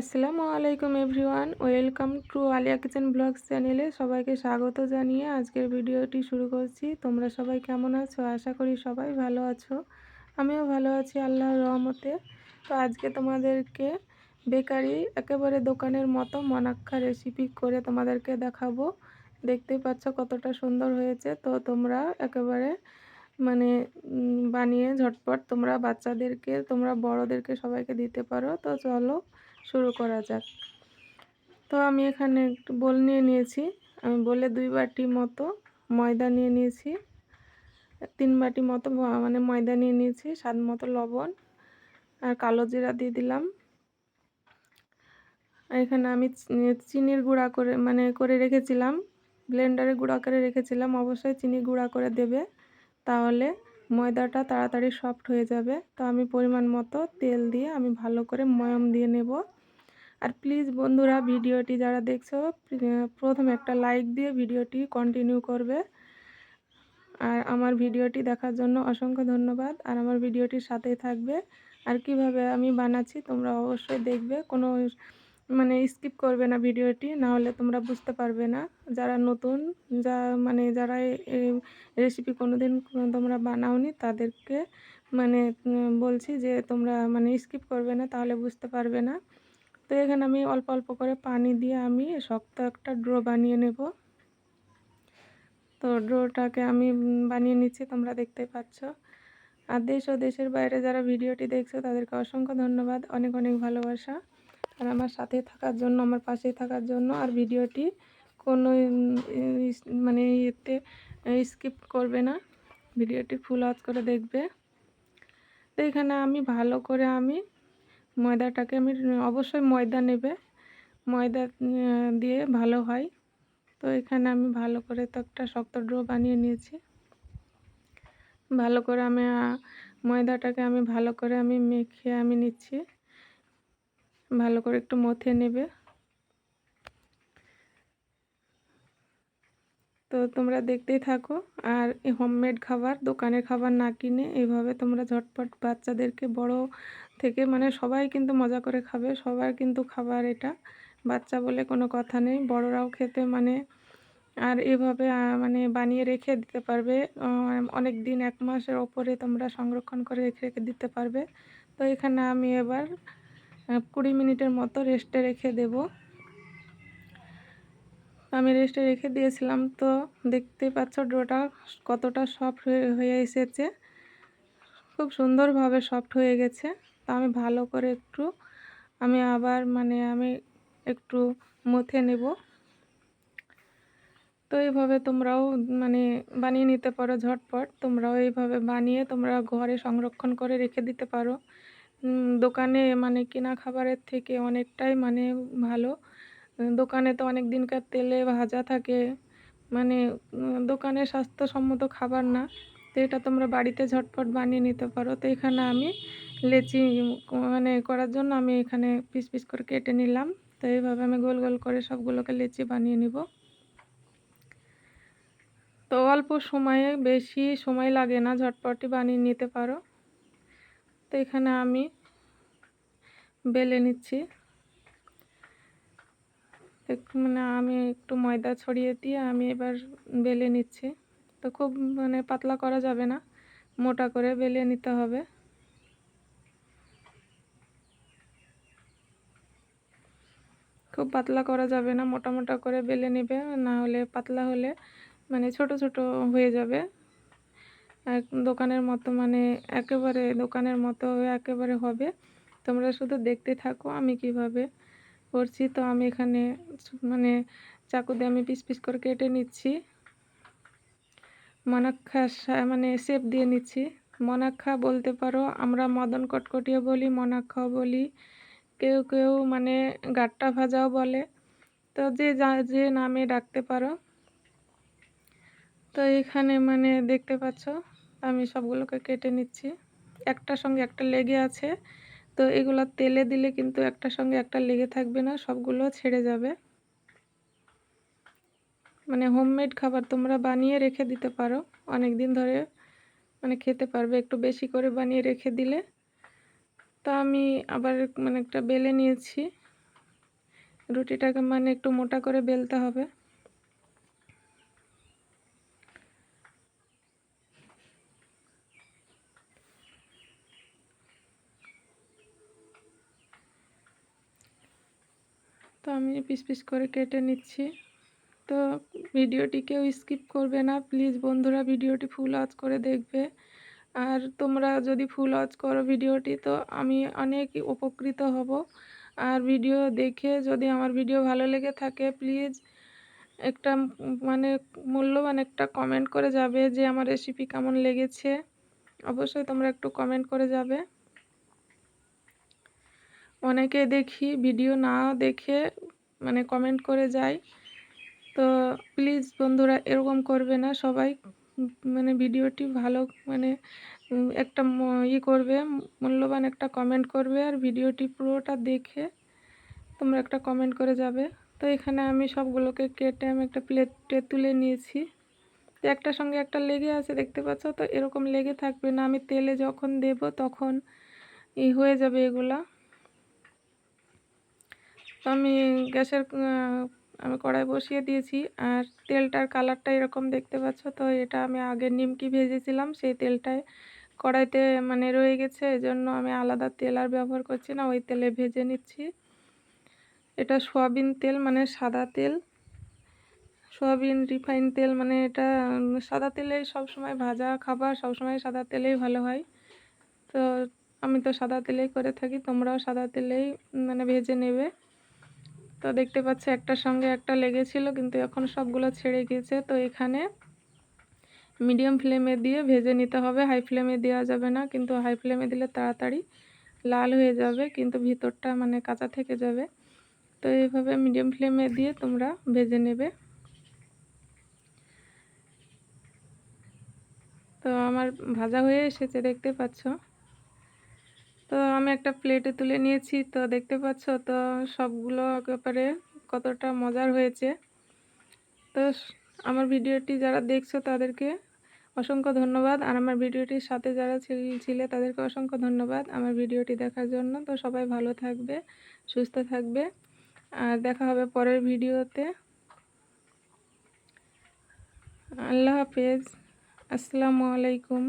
আসসালামু আলাইকুম everyone, welcome to Aliya kitchen blogs চ্যানেলে সবাইকে স্বাগত জানিয়ে আজকের ভিডিওটি শুরু করছি। তোমরা সবাই কেমন আছো? আশা করি সবাই ভালো আছো। আমিও ভালো আছি, আল্লাহর রহমতে। তো আজকে তোমাদেরকে বেকারি একেবারে দোকানের মতো মনাক্ষা রেসিপি করে তোমাদেরকে দেখাবো। দেখতেই পাচ্ছ কতটা সুন্দর হয়েছে। তো তোমরা একেবারে মানে বানিয়ে ঝটপট তোমরা বাচ্চাদেরকে, তোমরা বড়োদেরকে সবাইকে দিতে পারো। তো চলো শুরু করা যাক। তো আমি এখানে একটু বোল নিয়ে নিয়েছি। আমি বলে দুই বাটি মতো ময়দা নিয়ে নিয়েছি। তিন বাটি মতো মানে ময়দা নিয়ে নিয়েছি, স্বাদ মতো লবণ আর কালো জিরা দিয়ে দিলাম। এখানে আমি চিনির গুঁড়া করে মানে করে রেখেছিলাম। ব্লেন্ডারে গুঁড়া করে রেখেছিলাম। অবশ্যই চিনি গুঁড়া করে দেবে। তাহলে ময়দাটা তাড়াতাড়ি সফট হয়ে যাবে। তো আমি পরিমাণ মতো তেল দিয়ে আমি ভালো করে ময়ম দিয়ে নেব। আর প্লিজ বন্ধুরা, ভিডিওটি যারা দেখছ প্রথম একটা লাইক দিয়ে ভিডিওটি কন্টিনিউ করবে। আর আমার ভিডিওটি দেখার জন্য অসংখ্য ধন্যবাদ। আর আমার ভিডিওটির সাথেই থাকবে। আর কীভাবে আমি বানাচ্ছি তোমরা অবশ্যই দেখবে। কোনো মানে স্কিপ করবে না ভিডিওটি না হলে তোমরা বুঝতে পারবে না। যারা নতুন, যা মানে যারা এই রেসিপি কোনো দিন তোমরা বানাওনি, তাদেরকে মানে বলছি যে তোমরা মানে স্কিপ করবে না, তাহলে বুঝতে পারবে না। তো এখানে আমি অল্প অল্প করে পানি দিয়ে আমি শক্ত একটা ড্রো বানিয়ে নেব। তো ড্রোটাকে আমি বানিয়ে নিচ্ছি, তোমরা দেখতে পাচ্ছ। আর দেশ ও দেশের বাইরে যারা ভিডিওটি দেখছ, তাদেরকে অসংখ্য ধন্যবাদ। অনেক অনেক ভালোবাসা। আর আমার সাথে থাকার জন্য, আমার পাশে থাকার জন্য, আর ভিডিওটি কোনো মানে ইয়েতে স্কিপ করবে না। ভিডিওটি ফুল ওয়াচ করে দেখবে। তো এখানে আমি ভালো করে আমি ময়দাটাকে আমি অবশ্যই ময়দা নেবে। ময়দা দিয়ে ভালো হয়। তো এখানে আমি ভালো করে তো একটা শক্ত ড্রো বানিয়ে নিয়েছি। ভালো করে আমি ময়দাটাকে আমি ভালো করে আমি মেখে আমি নিচ্ছি। ভালো করে একটু মথে নেবে। তো তোমরা দেখতেই থাকো, আর হোমমেড খাবার, দোকানের খাবার না কিনে এইভাবে তোমরা ঝটপট বাচ্চাদেরকে, বড় থেকে মানে সবাই কিন্তু মজা করে খাবে, সবার কিন্তু খাবার এটা। বাচ্চা বলে কোনো কথা নেই, বড়রাও খেতে মানে আর এভাবে মানে বানিয়ে রেখে দিতে পারবে অনেক দিন, এক মাসের ওপরে তোমরা সংরক্ষণ করে রেখে রেখে দিতে পারবে। তো এখানে আমি এবার কুড়ি মিনিটের মতো রেস্টে রেখে দেব। আমি রেস্টে রেখে দিয়েছিলাম, তো দেখতে পাচ্ছ ডোটা কতটা সফট হয়ে এসেছে। খুব সুন্দরভাবে সফট হয়ে গেছে। তো আমি ভালো করে একটু, আমি আবার মানে আমি একটু মথে নেব। তো এইভাবে তোমরাও মানে বানিয়ে নিতে পারো ঝটপট। তোমরাও এইভাবে বানিয়ে তোমরা ঘরে সংরক্ষণ করে রেখে দিতে পারো। দোকানে মানে কেনা খাবারের থেকে অনেকটাই মানে ভালো। দোকানে তো অনেক দিনকার তেলে ভাজা থাকে। মানে দোকানে স্বাস্থ্যসম্মত খাবার না। তো এটা তোমরা বাড়িতে ঝটপট বানিয়ে নিতে পারো। তো এখানে আমি লেচি মানে করার জন্য আমি এখানে পিস পিস করে কেটে নিলাম। তো এইভাবে আমি গোল গোল করে সবগুলোকে লেচি বানিয়ে নিব। তো অল্প সময়ে, বেশি সময় লাগে না ঝটপটি বানিয়ে নিতে পারো। তো এখানে আমি বেলে নিচ্ছি। মানে আমি একটু ময়দা ছড়িয়ে দিয়ে আমি এবার বেলে নিচ্ছি। তো খুব মানে পাতলা করা যাবে না, মোটা করে বেলে নিতে হবে। খুব পাতলা করা যাবে না, মোটা মোটা করে বেলে নেবে, না হলে পাতলা হলে মানে ছোট ছোট হয়ে যাবে। এক দোকানের মতো মানে একেবারে দোকানের মতো একেবারে হবে। তোমরা শুধু দেখতে থাকো আমি কীভাবে করছি। তো আমি এখানে মানে চাকু দিয়ে আমি পিস পিস করে কেটে নিচ্ছি। মনাক্ষা মানে শেপ দিয়ে নিচ্ছি। মনাক্ষা বলতে পারো, আমরা মদন কটকটিও বলি মনাক্ষাও বলি। কেউ কেউ মানে গাট্টা ভাজাও বলে। তো যে যা, যে নামে ডাকতে পারো। তো এখানে মানে দেখতে পাচ্ছ আমি সবগুলোকে কেটে নিচ্ছি। একটার সঙ্গে একটা লেগে আছে। তো এগুলো তেলে দিলে কিন্তু একটার সঙ্গে একটা লেগে থাকবে না, সবগুলো ছেড়ে যাবে। মানে হোমমেড খাবার তোমরা বানিয়ে রেখে দিতে পারো। অনেক দিন ধরে মানে খেতে পারবে, একটু বেশি করে বানিয়ে রেখে দিলে। তা আমি আবার মানে একটা বেলে নিয়েছি। রুটিটাকে মানে একটু মোটা করে বেলতে হবে। তো আমি পিস পিস করে কেটে নিচ্ছি। তো ভিডিওটি কেউ স্কিপ করবে না, প্লিজ বন্ধুরা ভিডিওটি ফুল ওয়াচ করে দেখবে। আর তোমরা যদি ফুল ওয়াচ করো ভিডিওটি, তো আমি অনেক উপকৃত হব। আর ভিডিও দেখে যদি আমার ভিডিও ভালো লেগে থাকে, প্লিজ একটা মানে মূল্যবান একটা কমেন্ট করে যাবে যে আমার রেসিপি কেমন লেগেছে। অবশ্যই তোমরা একটু কমেন্ট করে যাবে। অনেকে দেখি, ভিডিও না দেখে মানে কমেন্ট করে যায়। তো প্লিজ বন্ধুরা এরকম করবে না, সবাই মানে ভিডিওটি ভালো মানে একটা ই করবে, মূল্যবান একটা কমেন্ট করবে আর ভিডিওটি পুরোটা দেখে তোমরা একটা কমেন্ট করে যাবে। তো এখানে আমি সবগুলোকে কেটে আমি একটা প্লেটে তুলে নিয়েছি। তো একটার সঙ্গে একটা লেগে আছে, দেখতে পাচ্ছ? তো এরকম লেগে থাকবে না, আমি তেলে যখন দেব তখন ই হয়ে যাবে এগুলা। তো আমি গ্যাসের আমি কড়াই বসিয়ে দিয়েছি আর তেলটার কালারটা এরকম দেখতে পাচ্ছ, তো এটা আমি আগে নিমকি ভেজেছিলাম, সেই তেলটায় কড়াইতে মানে রয়ে গেছে এই জন্য আমি আলাদা তেল আর ব্যবহার করছি না, ওই তেলে ভেজে নিচ্ছি। এটা সোয়াবিন তেল মানে সাদা তেল। সোয়াবিন রিফাইন তেল মানে এটা সাদা তেলেই সবসময় ভাজা খাবার সবসময় সাদা তেলেই ভালো হয়। তো আমি তো সাদা তেলেই করে থাকি, তোমরাও সাদা তেলেই মানে ভেজে নেবে। তো দেখতে পাচ্ছ একটার সঙ্গে একটা লেগেছিল, কিন্তু এখন সবগুলো ছেড়ে গিয়েছে তো এখানে মিডিয়াম ফ্লেমে দিয়ে ভেজে নিতে হবে। হাই ফ্লেমে দেওয়া যাবে না, কিন্তু হাই ফ্লেমে দিলে তাড়াতাড়ি লাল হয়ে যাবে, কিন্তু ভিতরটা মানে কাঁচা থেকে যাবে। তো এইভাবে মিডিয়াম ফ্লেমে দিয়ে তোমরা ভেজে নেবে। তো আমার ভাজা হয়ে এসেছে, দেখতে পাচ্ছ? তো আমি একটা প্লেটে তুলে নিয়েছি। তো দেখতে পাচ্ছ, তো সবগুলো একেবারে কতটা মজার হয়েছে। তো আমার ভিডিওটি যারা দেখছ তাদেরকে অসংখ্য ধন্যবাদ। আর আমার ভিডিওটির সাথে যারা ছিলে তাদেরকে অসংখ্য ধন্যবাদ আমার ভিডিওটি দেখার জন্য। তো সবাই ভালো থাকবে, সুস্থ থাকবে। আর দেখা হবে পরের ভিডিওতে। আল্লাহ হাফেজ। আসসালামু আলাইকুম।